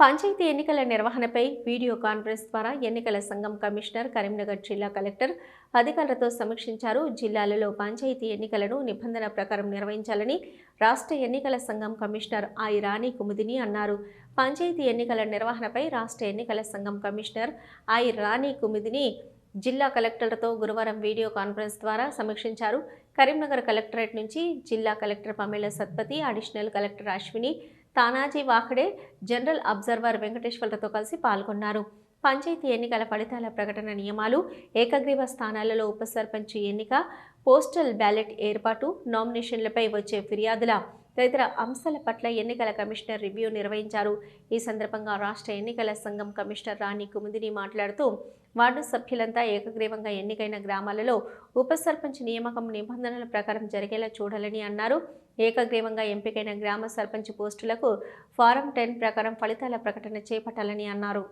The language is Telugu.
పంచాయతీ ఎన్నికల నిర్వహణపై వీడియో కాన్ఫరెన్స్ ద్వారా ఎన్నికల సంఘం కమిషనర్ కరీంనగర్ జిల్లా కలెక్టర్ అధికారులతో సమీక్షించారు. జిల్లాలలో పంచాయతీ ఎన్నికలను నిబంధన ప్రకారం నిర్వహించాలని రాష్ట్ర ఎన్నికల సంఘం కమిషనర్ ఐ రాణి కుముదిని అన్నారు. పంచాయతీ ఎన్నికల నిర్వహణపై రాష్ట్ర ఎన్నికల సంఘం కమిషనర్ ఐ రాణి కుముదిని జిల్లా కలెక్టర్లతో గురువారం వీడియో కాన్ఫరెన్స్ ద్వారా సమీక్షించారు. కరీంనగర్ కలెక్టరేట్ నుంచి జిల్లా collector Pamela Satpathy additional collector Ashwini Tanaji Wakhade general observer వెంకటేశ్వర్లతో కలిసి పాల్గొన్నారు. పంచాయతీ ఎన్నికల ఫలితాల ప్రకటన నియమాలు ఏకగ్రీవ స్థానాలలో ఉప సర్పంచ్ ఎన్నిక పోస్టల్ బ్యాలెట్ ఏర్పాటు నామినేషన్లపై వచ్చే ఫిర్యాదుల తదితర అంశాల పట్ల ఎన్నికల కమిషనర్ రివ్యూ నిర్వహించారు. ఈ సందర్భంగా రాష్ట్ర ఎన్నికల సంఘం కమిషనర్ రాణి కుముదిని మాట్లాడుతూ వార్డు సభ్యులంతా ఏకగ్రీవంగా ఎన్నికైన గ్రామాలలో ఉప సర్పంచ్ నియామకం నిబంధనల ప్రకారం జరిగేలా చూడాలని అన్నారు. ఏకగ్రీవంగా ఎంపికైన గ్రామ సర్పంచ్ పోస్టులకు ఫారం టెన్ ప్రకారం ఫలితాల ప్రకటన చేపట్టాలని అన్నారు.